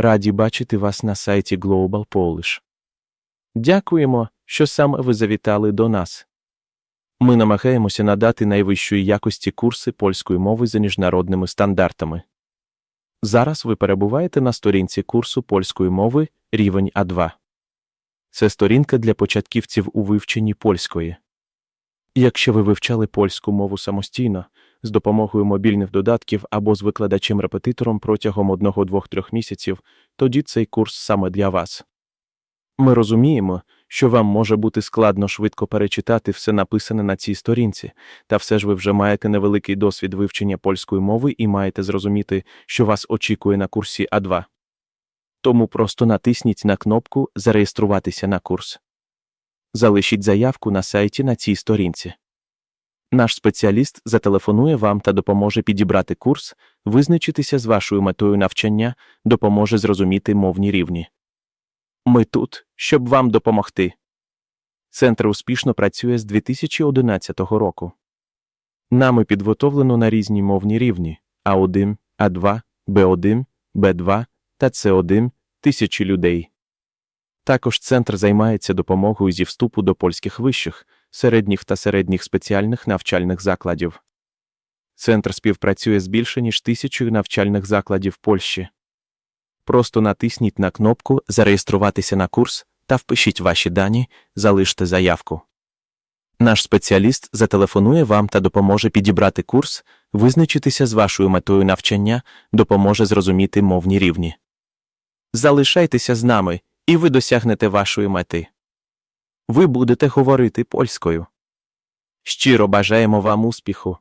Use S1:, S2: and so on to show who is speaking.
S1: Раді бачити вас на сайті Global Polish. Дякуємо, що саме ви завітали до нас. Ми намагаємося надати найвищої якості курси польської мови за міжнародними стандартами. Зараз ви перебуваєте на сторінці курсу польської мови рівень А2. Це сторінка для початківців у вивченні польської. Якщо ви вивчали польську мову самостійно, з допомогою мобільних додатків або з викладачем-репетитором протягом 1-2-3 місяців, тоді цей курс саме для вас. Ми розуміємо, що вам може бути складно швидко перечитати все написане на цій сторінці, та все ж ви вже маєте невеликий досвід вивчення польської мови і маєте зрозуміти, що вас очікує на курсі А2. Тому просто натисніть на кнопку Зареєструватися на курс. Залишіть заявку на сайті на цій сторінці. Наш спеціаліст зателефонує вам та допоможе підібрати курс, визначитися з вашою метою навчання, допоможе зрозуміти мовні рівні. Ми тут, щоб вам допомогти. Центр успішно працює з 2011 року. Нами підготовлено на різні мовні рівні А1, А2, Б1, Б2 та С1 тисячі людей. Також центр займається допомогою зі вступу до польських вищих, середніх та середніх спеціальних навчальних закладів. Центр співпрацює з більше ніж тисячою навчальних закладів Польщі. Просто натисніть на кнопку Зареєструватися на курс та впишіть ваші дані, залиште заявку. Наш спеціаліст зателефонує вам та допоможе підібрати курс, визначитися з вашою метою навчання, допоможе зрозуміти мовні рівні. Залишайтеся з нами, і ви досягнете вашої мети. Ви будете говорити польською. Щиро бажаємо вам успіху.